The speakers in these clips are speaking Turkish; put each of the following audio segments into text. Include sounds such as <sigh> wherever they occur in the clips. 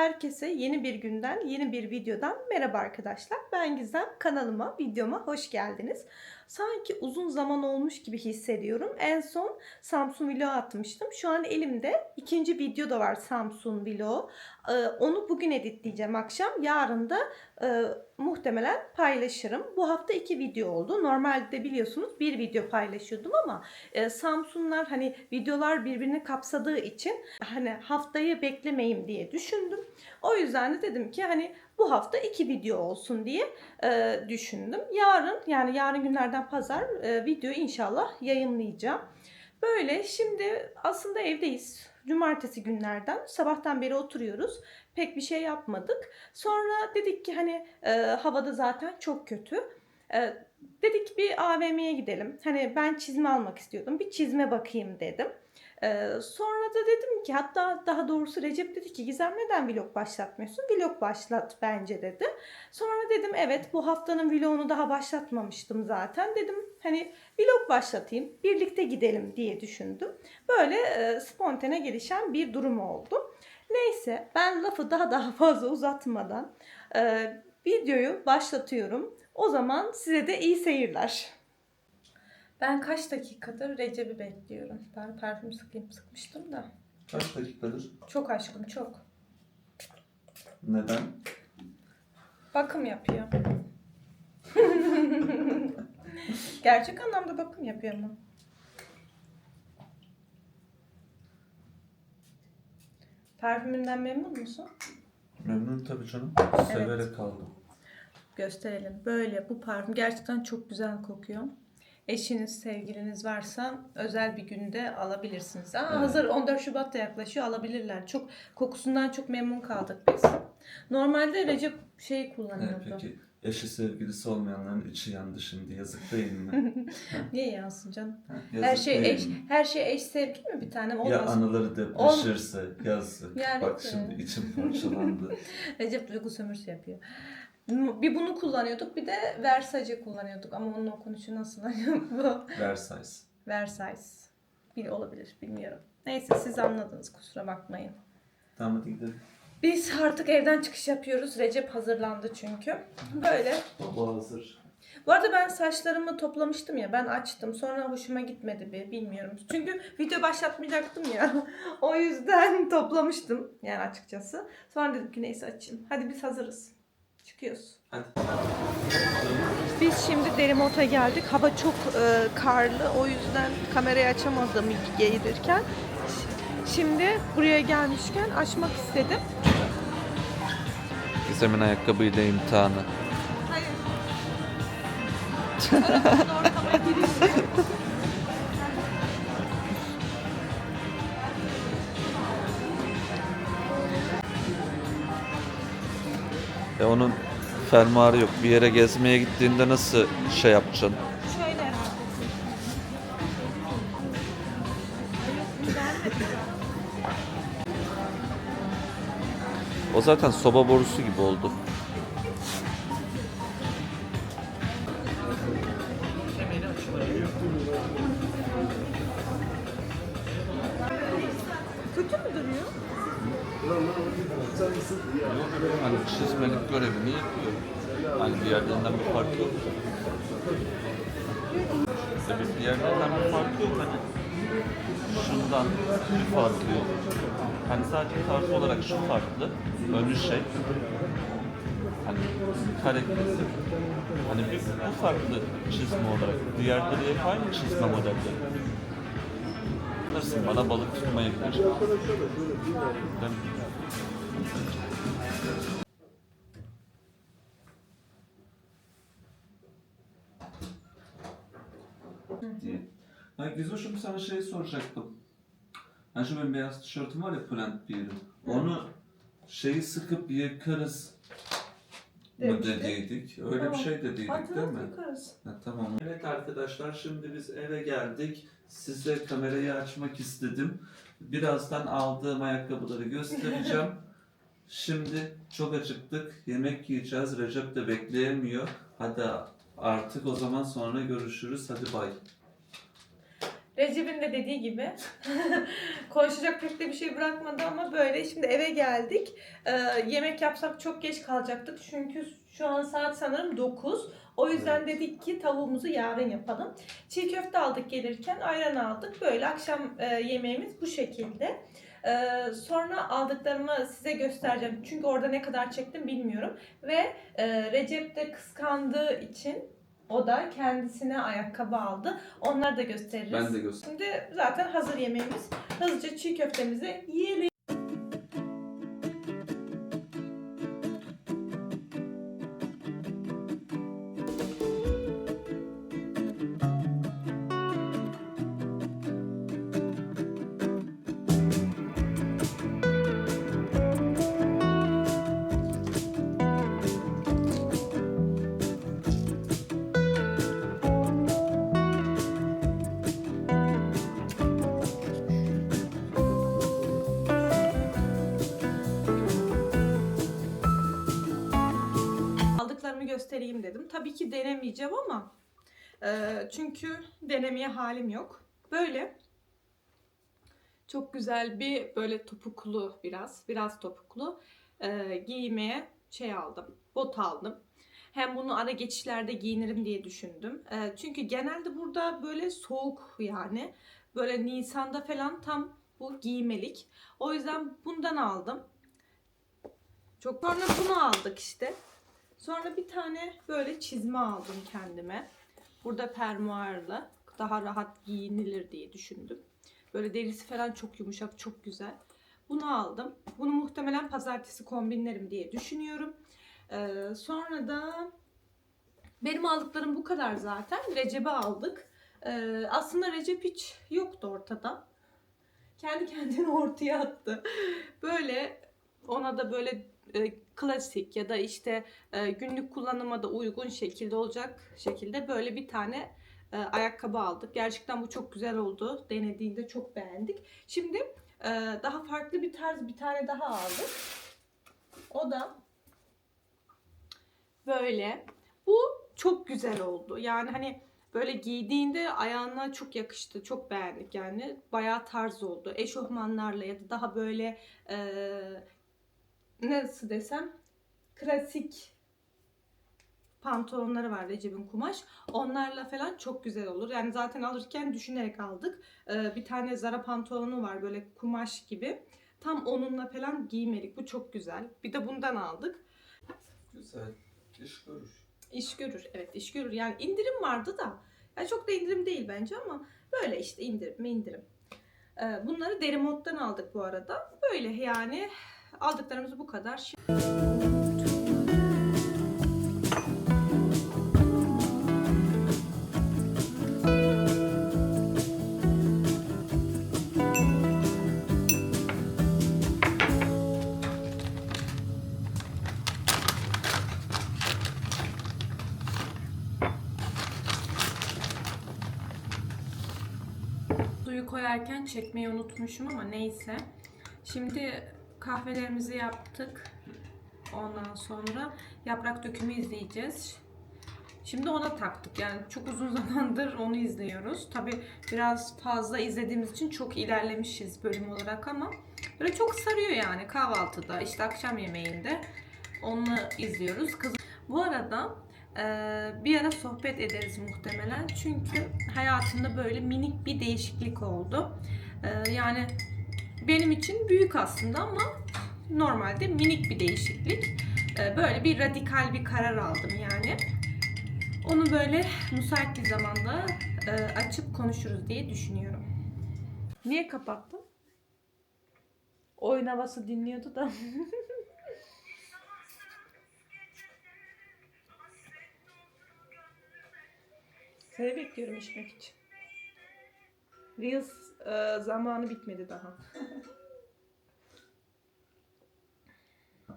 Herkese yeni bir günden, yeni bir videodan merhaba arkadaşlar. Ben Gizem. Kanalıma, videoma hoş geldiniz. Sanki uzun zaman olmuş gibi hissediyorum. En son Samsung vlog atmıştım. Şu an elimde ikinci video da var Samsung vlog. Ee, onu bugün editleyeceğim akşam. Yarın da e, muhtemelen paylaşırım. Bu hafta iki video oldu. Normalde biliyorsunuz bir video paylaşıyordum ama e, Samsung'lar hani videolar birbirini kapsadığı için hani haftayı beklemeyeyim diye düşündüm. O yüzden de dedim ki hani bu hafta iki video olsun diye e, düşündüm. Yarın yani yarın günlerden pazar e, videoyu inşallah yayınlayacağım. Böyle şimdi aslında evdeyiz. Cumartesi günlerden sabahtan beri oturuyoruz. Pek bir şey yapmadık. Sonra dedik ki hani e, havada zaten çok kötü. E, dedik bir AVM'ye gidelim. Hani ben çizme almak istiyordum. Bir çizme bakayım dedim. Ee, sonra da dedim ki hatta daha doğrusu Recep dedi ki Gizem neden vlog başlatmıyorsun? Vlog başlat bence dedi. Sonra dedim evet bu haftanın vlogunu daha başlatmamıştım zaten. Dedim hani vlog başlatayım birlikte gidelim diye düşündüm. Böyle e, spontane gelişen bir durum oldu. Neyse ben lafı daha daha <laughs> fazla uzatmadan e, videoyu başlatıyorum. O zaman size de iyi seyirler. Ben kaç dakikadır Recep'i bekliyorum. Ben parfüm sıkayım sıkmıştım da. Kaç dakikadır? Çok aşkım çok. Neden? Bakım yapıyor. <laughs> <laughs> Gerçek anlamda bakım yapıyor mu? Parfümünden memnun musun? Memnun tabii canım. Severek aldım. Gösterelim. Böyle bu parfüm gerçekten çok güzel kokuyor. Eşiniz, sevgiliniz varsa özel bir günde alabilirsiniz. Aa, Evet. Hazır 14 Şubat da yaklaşıyor alabilirler. Çok kokusundan çok memnun kaldık biz. Normalde Recep şey Evet, kullanıyordu. peki eşi sevgilisi olmayanların içi yandı şimdi. Yazık değil mi? <laughs> Niye yansın canım? Ha, Her şey eş, mi? her şey eş sevgi mi bir tane? Olmaz. Ya anıları depreşirse yazık. Yani- Bak şimdi içim parçalandı. <laughs> Recep duygu sömürüsü yapıyor. Bir bunu kullanıyorduk bir de Versace kullanıyorduk ama onun okunuşu nasıl <laughs> bu? Versailles. Versailles. Bir olabilir bilmiyorum. Neyse siz anladınız kusura bakmayın. Tamam hadi gidelim. Biz artık evden çıkış yapıyoruz. Recep hazırlandı çünkü. Böyle. Baba hazır. Bu arada ben saçlarımı toplamıştım ya. Ben açtım. Sonra hoşuma gitmedi bir. Bilmiyorum. Çünkü video başlatmayacaktım ya. <laughs> o yüzden <laughs> toplamıştım. Yani açıkçası. Sonra dedim ki neyse açayım. Hadi biz hazırız. Çıkıyoruz. Hadi. Biz şimdi Derimot'a geldik. Hava çok e, karlı. O yüzden kamerayı açamadım gelirken. Şimdi buraya gelmişken açmak istedim. Gizem'in ayakkabıyla imtihanı. Hayır. <laughs> E onun fermuarı yok. Bir yere gezmeye gittiğinde nasıl şey yapacaksın? O zaten soba borusu gibi oldu. Kötü mü duruyor? Hani çizmelik görevini yapıyor. Hani bir yerlerinden bir fark yok. Tabii bir yerlerinden bir fark yok hani. Şundan bir farkı yok. Hani sadece tarz olarak şu farklı. Önü şey. Hani karakterisi. Hani bir, bu farklı çizme olarak. Diğerleri hep aynı çizme modelleri. Alırsın bana balık tutmayı bilir. Değil mi? diye. Ha, Gizoş'um sana şey soracaktım. Hani şu benim beyaz tişörtüm var ya Plant Beer'in. Onu şeyi sıkıp yıkarız mı Demiştik. dediydik. Öyle Tamam. bir şey dediydik değil Hatırlat mi? Ha, tamam. Evet arkadaşlar şimdi biz eve geldik. Size kamerayı açmak istedim. Birazdan aldığım ayakkabıları göstereceğim. <laughs> Şimdi çok acıktık. Yemek yiyeceğiz. Recep de bekleyemiyor. Hadi artık o zaman sonra görüşürüz. Hadi bay. Recep'in de dediği gibi <laughs> konuşacak pek de bir şey bırakmadı ama böyle şimdi eve geldik. Ee, yemek yapsak çok geç kalacaktık çünkü şu an saat sanırım 9. O yüzden dedik ki tavuğumuzu yarın yapalım. Çiğ köfte aldık gelirken ayran aldık. Böyle akşam e, yemeğimiz bu şekilde. Ee, sonra aldıklarımı size göstereceğim. Çünkü orada ne kadar çektim bilmiyorum. Ve e, Recep de kıskandığı için o da kendisine ayakkabı aldı. Onları da gösteririz. Ben de göster. Şimdi zaten hazır yemeğimiz. Hızlıca çiğ köftemizi yiyelim. Çünkü denemeye halim yok. Böyle çok güzel bir böyle topuklu biraz, biraz topuklu e, giymeye şey aldım. Bot aldım. Hem bunu ara geçişlerde giyinirim diye düşündüm. E, çünkü genelde burada böyle soğuk yani. Böyle Nisan'da falan tam bu giymelik. O yüzden bundan aldım. Çok sonra bunu aldık işte. Sonra bir tane böyle çizme aldım kendime. Burada fermuarlı. Daha rahat giyinilir diye düşündüm. Böyle derisi falan çok yumuşak, çok güzel. Bunu aldım. Bunu muhtemelen pazartesi kombinlerim diye düşünüyorum. Ee, sonra da benim aldıklarım bu kadar zaten. Recep'e aldık. Ee, aslında Recep hiç yoktu ortada. Kendi <laughs> kendini ortaya attı. Böyle ona da böyle e, klasik ya da işte e, günlük kullanıma da uygun şekilde olacak şekilde böyle bir tane e, ayakkabı aldık. Gerçekten bu çok güzel oldu. Denediğinde çok beğendik. Şimdi e, daha farklı bir tarz bir tane daha aldık. O da böyle. Bu çok güzel oldu. Yani hani böyle giydiğinde ayağına çok yakıştı. Çok beğendik yani. Bayağı tarz oldu. Eşofmanlarla ya da daha böyle e, nasıl desem klasik pantolonları var Recep'in kumaş. Onlarla falan çok güzel olur. Yani zaten alırken düşünerek aldık. Ee, bir tane Zara pantolonu var böyle kumaş gibi. Tam onunla falan giymelik. Bu çok güzel. Bir de bundan aldık. Güzel. İş görür. İş görür. Evet iş görür. Yani indirim vardı da. Yani çok da indirim değil bence ama böyle işte indirim indirim. Ee, bunları deri moddan aldık bu arada. Böyle yani aldıklarımız bu kadar. Suyu koyarken çekmeyi unutmuşum ama neyse. Şimdi kahvelerimizi yaptık. Ondan sonra yaprak dökümü izleyeceğiz. Şimdi ona taktık. Yani çok uzun <laughs> zamandır onu izliyoruz. Tabi biraz fazla izlediğimiz için çok ilerlemişiz bölüm olarak ama böyle çok sarıyor yani kahvaltıda, işte akşam yemeğinde onu izliyoruz. Kız bu arada ee, bir ara sohbet ederiz muhtemelen. Çünkü hayatımda böyle minik bir değişiklik oldu. Ee, yani benim için büyük aslında ama normalde minik bir değişiklik. Ee, böyle bir radikal bir karar aldım yani. Onu böyle müsait bir zamanda e, açıp konuşuruz diye düşünüyorum. Niye kapattın? Oyun havası dinliyordu da. <laughs> Seni bekliyorum içmek için. Reels e, zamanı bitmedi daha.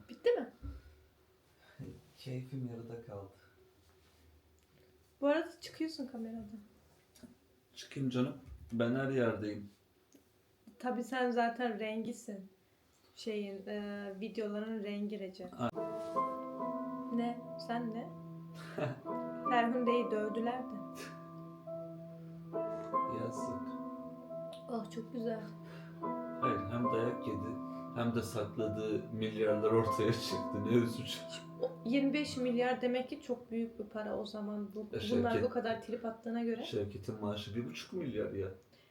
Bitti mi? Keyfim yarıda kaldı. Bu arada çıkıyorsun kamerada. Çıkayım canım. Ben her yerdeyim. Tabii sen zaten rengisin. Şeyin, e, videoların rengi Recep. Ne? Sen ne? <laughs> Ferhunde'yi dövdüler de. Yazık. Ah çok güzel. Hayır hem dayak yedi hem de sakladığı milyarlar ortaya çıktı. Ne üzücü. O 25 milyar demek ki çok büyük bir para o zaman. Bu, E, bunlar Şevket- bu kadar trip attığına göre. Şevket'in maaşı bir buçuk milyar ya.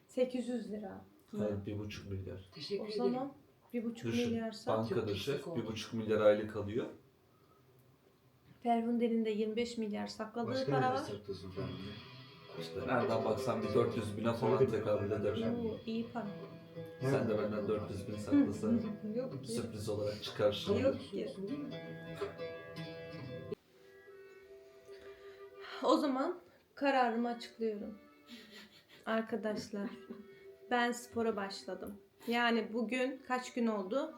800 lira. Hayır bir buçuk milyar. Teşekkür O ederim. zaman bir buçuk Düşün, milyarsa Bankada şef yüksek bir oldu. buçuk milyar aylık alıyor. Ferhunde'nin de 25 milyar sakladığı Başka para var. saklıyorsun kendini? İşte nereden baksan bir 400 bine falan tekabül eder. Oo, iyi para. Sen de benden 400 bin saklasan <laughs> Yok ki. sürpriz olarak çıkar. Yok ki. O zaman kararımı açıklıyorum. Arkadaşlar ben spora başladım. Yani bugün kaç gün oldu?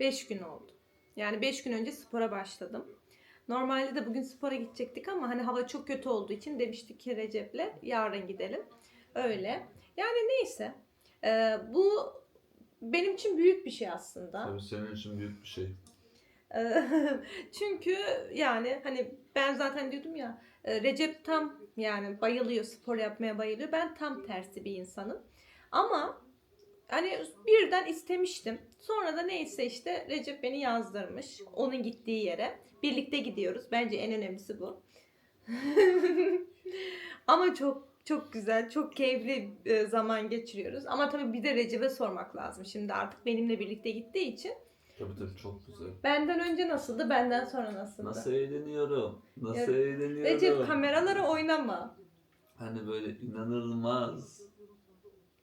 5 gün oldu. Yani 5 gün önce spora başladım. Normalde de bugün spora gidecektik ama hani hava çok kötü olduğu için demiştik ki Recep'le yarın gidelim. Öyle. Yani neyse. Ee, bu benim için büyük bir şey aslında. Tabii senin için büyük bir şey. Eee, <laughs> Çünkü yani hani ben zaten diyordum ya e, Recep tam yani bayılıyor spor yapmaya bayılıyor. Ben tam tersi bir insanım. Ama hani birden istemiştim. Sonra da neyse işte Recep beni yazdırmış. Onun gittiği yere. Birlikte gidiyoruz. Bence en önemlisi bu. <laughs> Ama çok çok güzel, çok keyifli e, zaman geçiriyoruz. Ama tabii bir de Recep'e sormak lazım. Şimdi artık benimle birlikte gittiği için Tabii tabii çok güzel. Benden önce nasıldı, benden sonra nasıldı? Nasıl eğleniyorum? Nasıl Ya, eğleniyorum? Recep kameralara oynama. Hani böyle inanılmaz.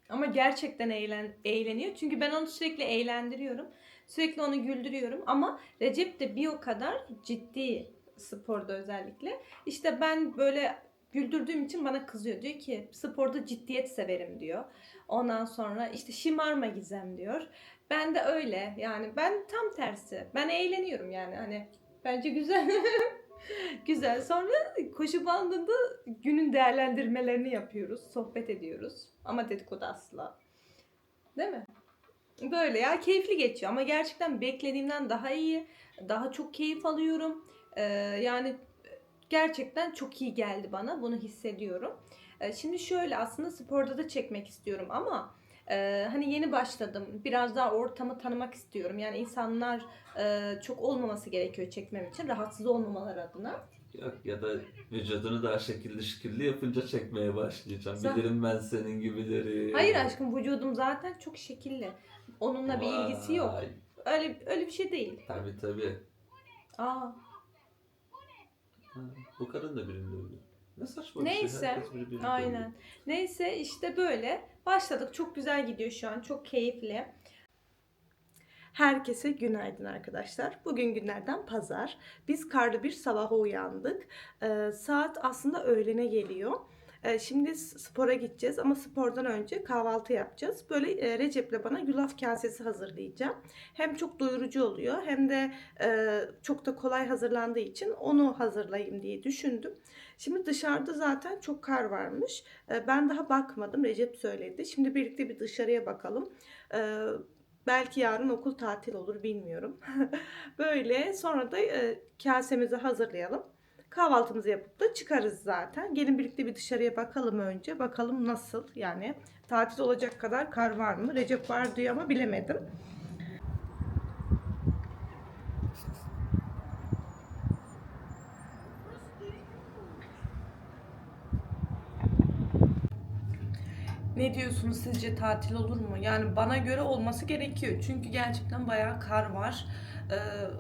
Ama gerçekten eğlen, eğleniyor. Çünkü ben onu sürekli eğlendiriyorum. Sürekli onu güldürüyorum. Ama Recep de bir o kadar ciddi sporda özellikle. İşte ben böyle güldürdüğüm için bana kızıyor. Diyor ki sporda ciddiyet severim diyor. Ondan sonra işte şımarma gizem diyor. Ben de öyle yani ben tam tersi. Ben eğleniyorum yani hani bence güzel. <laughs> <laughs> güzel. Sonra koşu bandında günün değerlendirmelerini yapıyoruz. Sohbet ediyoruz. Ama dedikodu asla. Değil mi? Böyle ya keyifli geçiyor ama gerçekten beklediğimden daha iyi. Daha çok keyif alıyorum. Ee, yani gerçekten çok iyi geldi bana. Bunu hissediyorum. Ee, şimdi şöyle aslında sporda da çekmek istiyorum ama e, hani yeni başladım. Biraz daha ortamı tanımak istiyorum. Yani insanlar e, çok olmaması gerekiyor çekmem için. Rahatsız olmamalar adına. Yok ya da vücudunu daha şekilli şekilli yapınca çekmeye başlayacağım. Zaten- Bilirim ben senin gibileri. Hayır aşkım vücudum zaten çok şekilli. Onunla bir ilgisi yok. Vay. Öyle öyle bir şey değil. Tabii tabii. Aa, Ha, bu kadın da birinde öyle. Ne saçma bir Neyse, şey. Herkes birbirinde aynen. öyle. Neyse işte böyle başladık. Çok güzel gidiyor şu an. Çok keyifli. Herkese günaydın arkadaşlar. Bugün günlerden pazar. Biz karlı bir sabaha uyandık. Ee, saat aslında öğlene geliyor. Ee, şimdi spora gideceğiz ama spordan önce kahvaltı yapacağız. Böyle e, Recep'le bana yulaf kasesi hazırlayacağım. Hem çok doyurucu oluyor hem de e, çok da kolay hazırlandığı için onu hazırlayayım diye düşündüm. Şimdi dışarıda zaten çok kar varmış. Ee, Ben daha bakmadım. Recep söyledi. Şimdi birlikte bir dışarıya bakalım. Ee, Belki yarın okul tatil olur bilmiyorum. <laughs> Böyle sonra da e, kasemizi hazırlayalım. Kahvaltımızı yapıp da çıkarız zaten. Gelin birlikte bir dışarıya bakalım önce. Bakalım nasıl yani tatil olacak kadar kar var mı? Recep var diyor ama bilemedim. Ne diyorsunuz sizce tatil olur mu? Yani bana göre olması gerekiyor. Çünkü gerçekten bayağı kar var. Ee,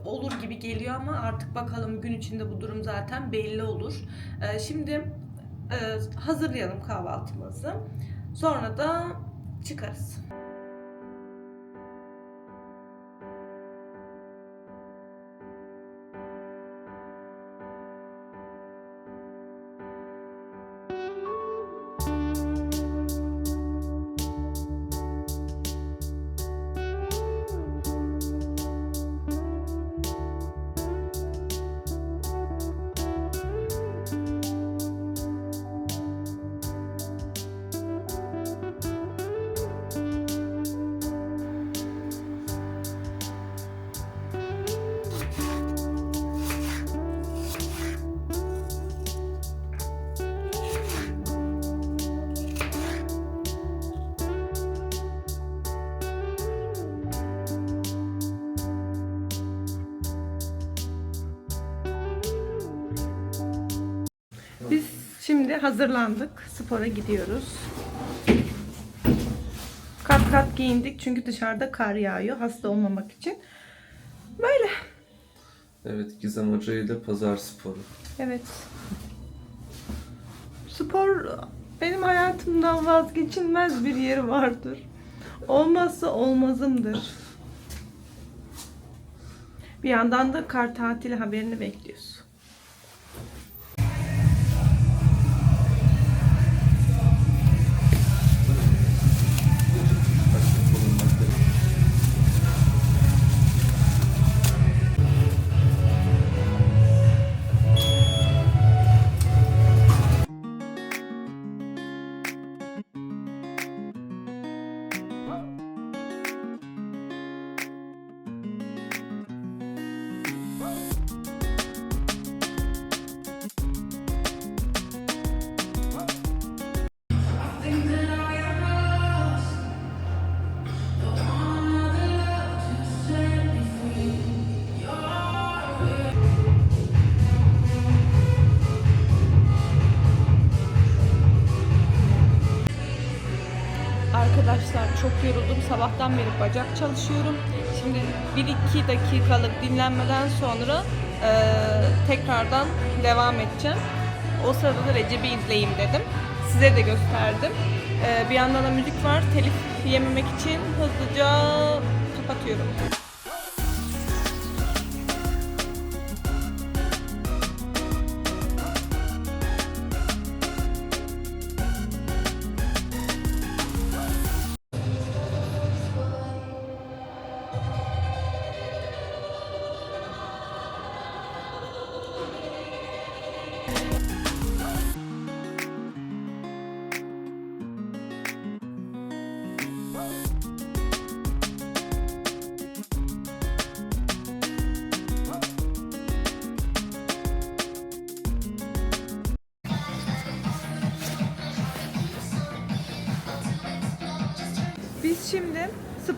olur gibi geliyor ama artık bakalım gün içinde bu durum zaten belli olur. Ee, şimdi e, hazırlayalım kahvaltımızı. Sonra da çıkarız. Şimdi hazırlandık. Spora gidiyoruz. Kat kat giyindik çünkü dışarıda kar yağıyor hasta olmamak için. Böyle. Evet Gizem Hoca ile pazar sporu. Evet. Spor benim hayatımdan vazgeçilmez bir yeri vardır. Olmazsa olmazımdır. Bir yandan da kar tatili haberini bekliyoruz. Çok yoruldum. Sabahtan beri bacak çalışıyorum. Şimdi 1-2 dakikalık dinlenmeden sonra eee, tekrardan devam edeceğim. O sırada da Recep'i izleyeyim dedim. Size de gösterdim. Eee, bir yandan da müzik var. Telif yememek için hızlıca kapatıyorum.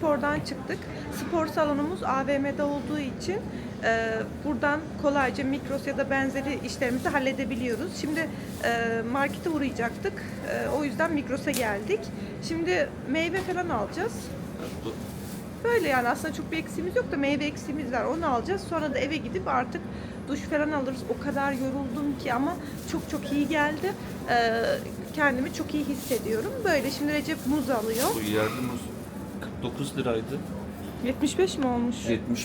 Spordan çıktık. Spor salonumuz AVM'de olduğu için e, buradan kolayca Migros ya da benzeri işlerimizi halledebiliyoruz. Şimdi e, markete uğrayacaktık. E, o yüzden Migros'a geldik. Şimdi meyve falan alacağız. Böyle yani aslında çok bir eksiğimiz yok da meyve eksiğimiz var. Onu alacağız. Sonra da eve gidip artık duş falan alırız. O kadar yoruldum ki ama çok çok iyi geldi. Ee, kendimi çok iyi hissediyorum. Böyle şimdi Recep muz alıyor. Bu yerli muz 49 liraydı. 75 mi olmuş?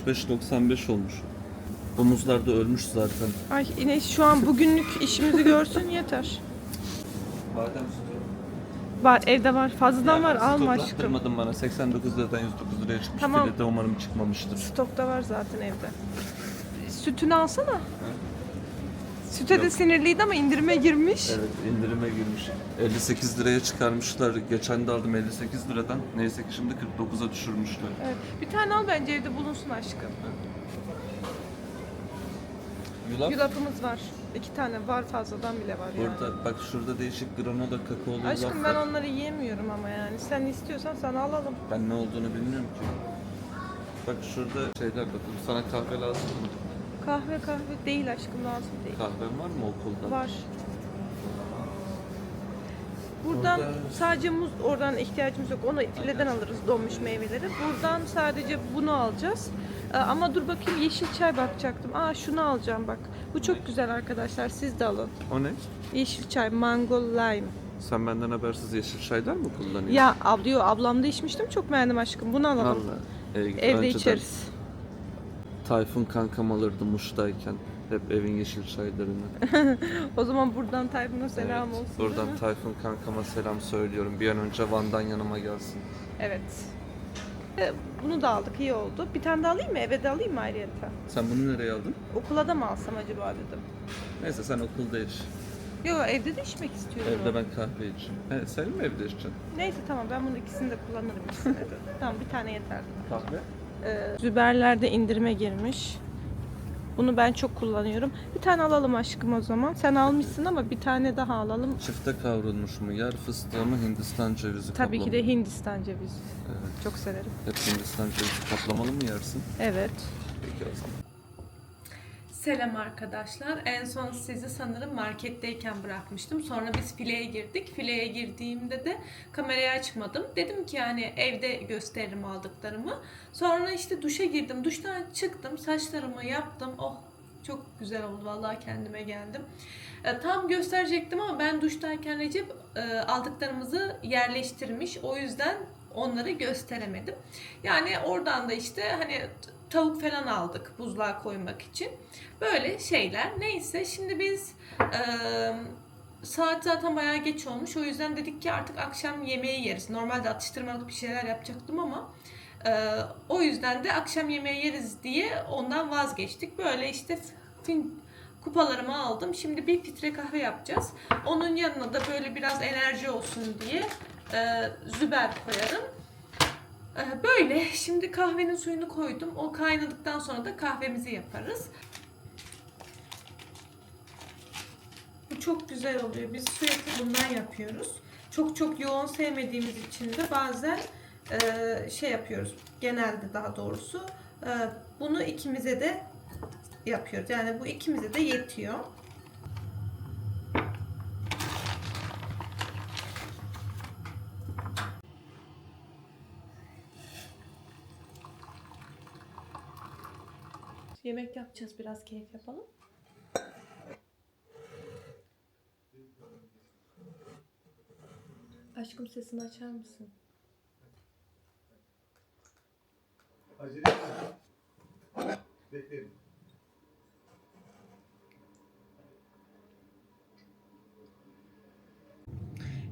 75-95 olmuş. Bu muzlar da ölmüş zaten. Ay yine şu an bugünlük işimizi görsün yeter. Badem sütü. Var evde var. Fazladan var alma aşkım. Bana. 89 liradan 109 liraya çıkmış. Tamam. Bir de umarım çıkmamıştır. Stokta var zaten evde. Sütünü alsana. Süte de sinirliydi ama indirime girmiş. Evet indirime girmiş. 58 liraya çıkarmışlar. Geçen de aldım 58 liradan. Neyse ki şimdi 49'a düşürmüşler. Evet. Bir tane al bence evde bulunsun aşkım. Yulaf. Yulafımız var. İki tane var fazladan bile var yani. Burada bak şurada değişik granola kakaolu yulaf Aşkım var. ben onları yiyemiyorum ama yani. Sen istiyorsan sana alalım. Ben ne olduğunu bilmiyorum ki. Bak şurada şeyler bakın. Sana kahve lazım mı? Kahve kahve değil aşkım lazım değil. Kahven var mı okulda? Var. Buradan Orada- sadece muz oradan ihtiyacımız yok. Onu fileden alırız donmuş meyveleri. Buradan sadece bunu alacağız. Ee, ama dur bakayım yeşil çay bakacaktım. Aa şunu alacağım bak. Bu çok güzel arkadaşlar. Siz de alın. O ne? Yeşil çay, mango, lime. Sen benden habersiz yeşil çaylar mı kullanıyorsun? Ya ablıyor ablamda içmiştim. Çok beğendim aşkım. Bunu alalım. Vallahi. Ee, Evde önceden içeriz. Tayfun kankam alırdı Muş'tayken. Hep evin yeşil çaylarını. <laughs> O zaman buradan Tayfun'a selam Evet, olsun. Buradan? Tayfun kankama selam söylüyorum. Bir an önce Van'dan yanıma gelsin. Evet. E, Bunu da aldık iyi oldu. Bir tane de alayım mı? Eve de alayım mı ayrıyeten? Sen bunu nereye aldın? Okula da mı alsam acaba dedim. Neyse sen okulda iç. Yok evde de içmek istiyorum. Evde ben kahve içeyim. He, sen mi evde içeceksin? Neyse tamam ben bunu ikisini de kullanırım ikisini de. <laughs> tamam bir tane yeter. Kahve? Ee, Züberler'de indirime girmiş. Bunu ben çok kullanıyorum. Bir tane alalım aşkım o zaman. Sen almışsın ama bir tane daha alalım. Çifte kavrulmuş mu? Yer fıstığı mı Hindistan cevizi Tabii ki kaplamalı de mı? Hindistan cevizi. Evet. Çok severim. Hep Hindistan cevizi kaplamalı mı yersin? Evet. Peki o zaman. Selam arkadaşlar. En son sizi sanırım marketteyken bırakmıştım. Sonra biz fileye girdik. Fileye girdiğimde de kamerayı açmadım. Dedim ki yani evde gösteririm aldıklarımı. Sonra işte duşa girdim. Duştan çıktım. Saçlarımı yaptım. Oh çok güzel oldu. Vallahi kendime geldim. E, tam gösterecektim ama ben duştayken Recep e, aldıklarımızı yerleştirmiş. O yüzden onları gösteremedim. Yani oradan da işte hani tavuk falan aldık buzluğa koymak için. Böyle şeyler. Neyse şimdi biz e, saat zaten bayağı geç olmuş. O yüzden dedik ki artık akşam yemeği yeriz. Normalde atıştırmalık bir şeyler yapacaktım ama e, o yüzden de akşam yemeği yeriz diye ondan vazgeçtik. Böyle işte fin, kupalarımı aldım. Şimdi bir filtre kahve yapacağız. Onun yanına da böyle biraz enerji olsun diye e, züber koyarım. E, Böyle. Şimdi kahvenin suyunu koydum. O kaynadıktan sonra da kahvemizi yaparız. Bu çok güzel oluyor. Biz sürekli bundan yapıyoruz. Çok çok yoğun sevmediğimiz için de bazen e, şey yapıyoruz. Genelde daha doğrusu e, bunu ikimize de yapıyoruz. Yani bu ikimize de yetiyor. Yemek yapacağız. Biraz keyif yapalım. Aşkım sesini açar mısın? Acele etme. Beklerim.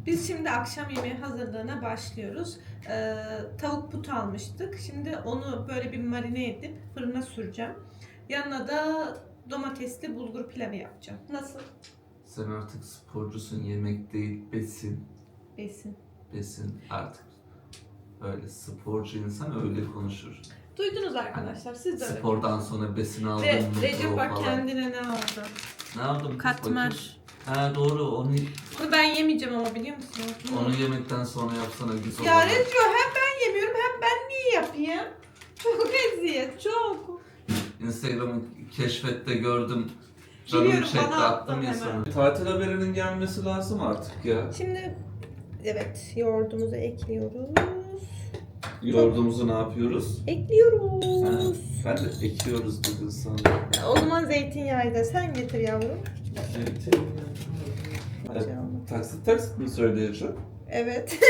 Biz şimdi akşam yemeği hazırlığına başlıyoruz. Ee, tavuk but almıştık. Şimdi onu böyle bir marine edip fırına süreceğim. Yanına da domatesli bulgur pilavı yapacağım. Nasıl? Sen artık sporcusun, yemek değil, besin. Besin. Besin artık. Öyle sporcu insan öyle konuşur. Duydunuz arkadaşlar. Siz de öyle. Spordan sonra besin aldın Re- mı? Recep bak falan. kendine ne aldı? Ne aldım? kız Katmer. Ha doğru onu Bunu ben yemeyeceğim ama biliyor musun? onu yemekten sonra yapsana güzel Ya olur. Recep hem ben yemiyorum hem ben niye yapayım? <laughs> Çok eziyet, çok. Instagram'ı keşfette gördüm. Canım Biliyorum, çekti bana attım attın ya hemen. sana. Tatil haberinin gelmesi lazım artık ya. Şimdi evet yoğurdumuzu ekliyoruz. Yoğurdumuzu ne yapıyoruz? Ha, Ekliyoruz. ben de ekiyoruz dedin sana. O zaman zeytinyağı da sen getir yavrum. Taksit taksit mi söyleyeceğim? Evet. <laughs>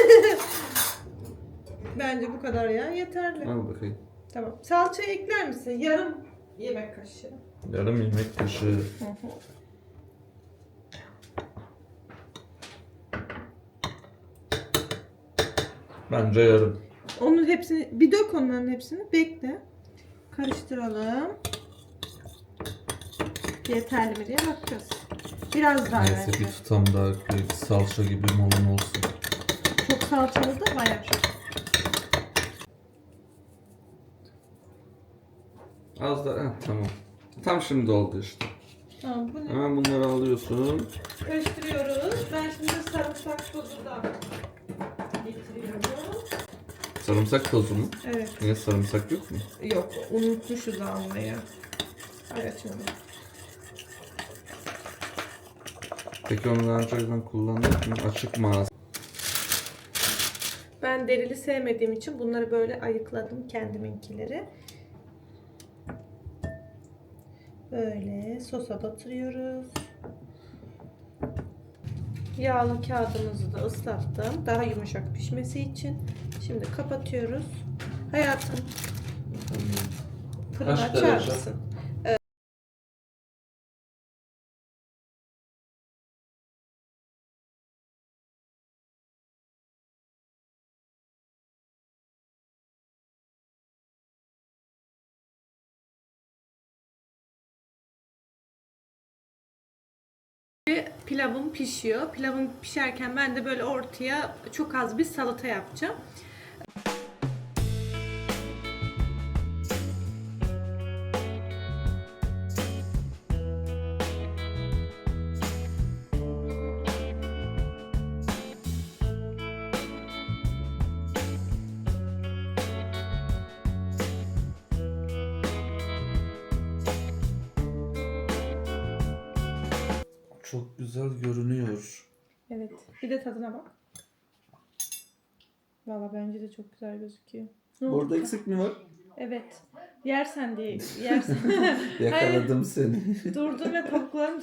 Bence bu kadar ya yeterli. Al bakayım. Tamam. Salça ekler misin? Yarım yemek kaşığı. Yarım yemek kaşığı. Hı hı. Bence yarım. Onun hepsini bir dök onların hepsini. Bekle. Karıştıralım. Yeterli mi diye bakacağız. Biraz daha Neyse bence. bir tutam daha salça gibi molun olsun. Çok salçalı da bayar. Az da heh, tamam. Tam şimdi oldu işte. Tamam bu ne? Hemen bunları alıyorsun. Karıştırıyoruz. Ben şimdi sarımsak tozu da getiriyorum. Sarımsak tozu mu? Evet. Niye sarımsak yok mu? Yok unutmuşuz almayı. Evet şimdi. Peki onu daha önceden kullandık mı? Açık mı ağzı? Ben derili sevmediğim için bunları böyle ayıkladım kendiminkileri. Böyle sosa batırıyoruz. Yağlı kağıdımızı da ıslattım. Daha yumuşak pişmesi için. Şimdi kapatıyoruz. Hayatım fırını açar derece? mısın? Pilavım pişiyor. Pilavım pişerken ben de böyle ortaya çok az bir salata yapacağım. Çok güzel görünüyor. Evet. Bir de tadına bak. Valla bence de çok güzel gözüküyor. Ne oldu? Orada eksik mi var? Evet. Yersen diye yersen. <laughs> Yakaladım seni. Durdum ve tavuklarım <laughs>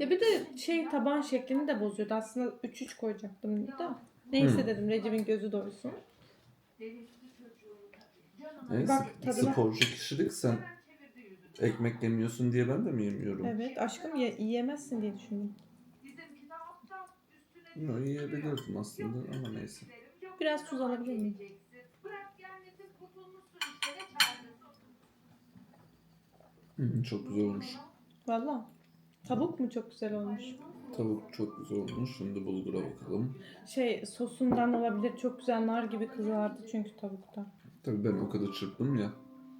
Ya bir de şey taban şeklini de bozuyordu. Aslında 3-3 koyacaktım da. Neyse Hı. dedim Recep'in gözü doysun. Neyse, Bak tadına. sporcu kişilik sen ekmek yemiyorsun diye ben de mi yemiyorum? Evet aşkım ye- yiyemezsin diye düşündüm. Yo, yiyebilirdim aslında ama neyse. Biraz tuz alabilir miyim? Hı, çok güzel olmuş. Valla. Tavuk mu çok güzel olmuş? Tavuk çok güzel olmuş. Şimdi bulgura bakalım. Şey sosundan olabilir. Çok güzel nar gibi kızardı çünkü tavukta. Tabii ben o kadar çırptım ya.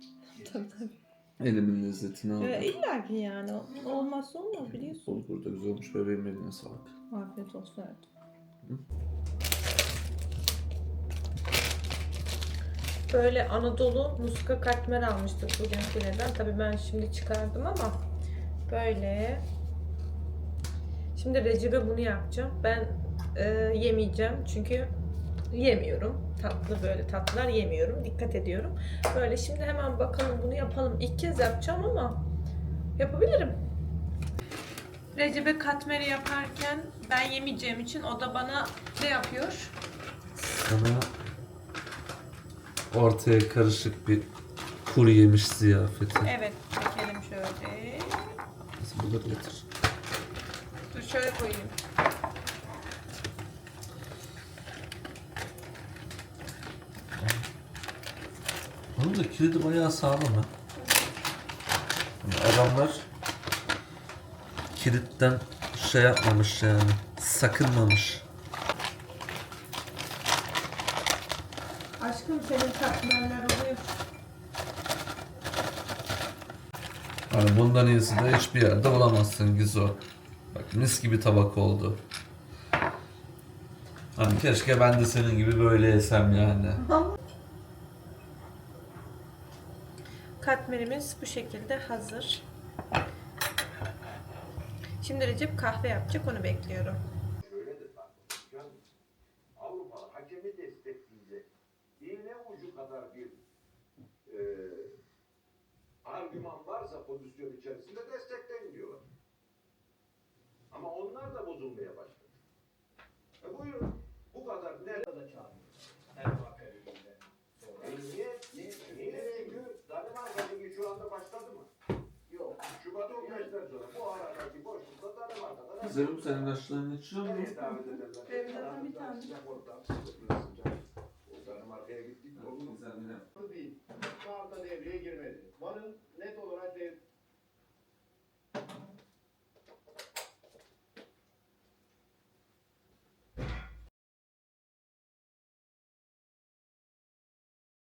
<laughs> Tabii tabii. Elimin lezzetini aldım. Ee, İlla ki yani. Olmazsa olmaz biliyorsun. Bulgur da güzel olmuş. Bebeğim eline sağlık. Afiyet olsun evet. Böyle Anadolu muska katmer almıştık bugün fileden. Tabii ben şimdi çıkardım ama böyle. Şimdi Recep'e bunu yapacağım. Ben e, yemeyeceğim çünkü yemiyorum. Tatlı böyle tatlılar yemiyorum. Dikkat ediyorum. Böyle şimdi hemen bakalım bunu yapalım. İlk kez yapacağım ama yapabilirim. Recep'e katmeri yaparken ben yemeyeceğim için o da bana ne yapıyor? Sana ortaya karışık bir kuru yemiş ziyafeti. Evet, çekelim şöyle. Bunları getir. Dur şöyle koyayım. Bunun da kilidi bayağı sağlam ha. Yani adamlar kilitten şey yapmamış yani. Sakınmamış. Aşkım senin katmerler oluyor. Hani bundan iyisi de hiçbir yerde bulamazsın Gizo. Bak mis gibi tabak oldu. Hani keşke ben de senin gibi böyle yesem yani. <laughs> Katmerimiz bu şekilde hazır. Şimdi Recep kahve yapacak, onu bekliyorum. Zeynep senin yaşlarını içiyor mu? Evet davet ederler. Evet, zaten bir tane. Oradan markaya gittik. Güzel bir Değil. Şu anda devreye girmedi. Varın net olarak dev,